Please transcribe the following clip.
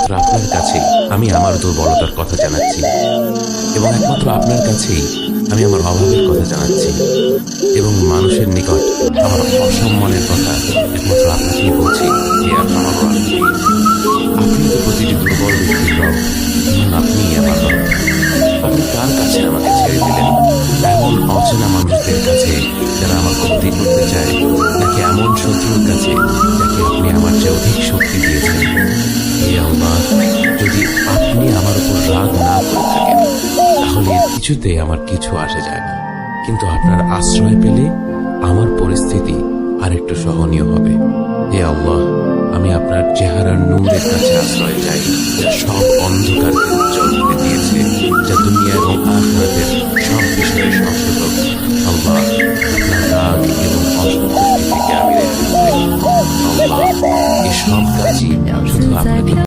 একমাত্র আপনার কাছেই আমি আমার দুর্বলতার কথা জানাচ্ছি। এবং একমাত্র আপনার কাছেই আমি আমার অভাবের কথা জানাচ্ছি। এবং মানুষের নিকট আমার অসম্মানের কথা একমাত্র আপনাকেই বলছি হে আমার আপনি তো প্রতিটি দুর্বল ব্যক্তির রব আপনি আমার আপনি কার কাছে আমাকে ছেড়ে দিলেন? এমন অচেনা মানুষদের কাছে যদি আপনি আমার উপর রাগ না করে থাকেন, তাহলে কিছুতে আমার কিছু আসে যায় না। কিন্তু আপনার আশ্রয় পেলে আমার পরিস্থিতি আরেকটু সহনীয় হবে। হে আল্লাহ, আমি আপনার চেহারার নূরের কাছে আশ্রয় চাই, যা সব অন্ধকারকে উজ্জ্বল দিয়েছে, যা দুনিয়া এবং আখরাতের সব বিষয়ে সচেতন। আল্লাহ, আপনার রাগ এবং অসন্তুষ্টি থেকে আমি রেখে আল্লাহ, এসব কাজই শুধু আপনাকে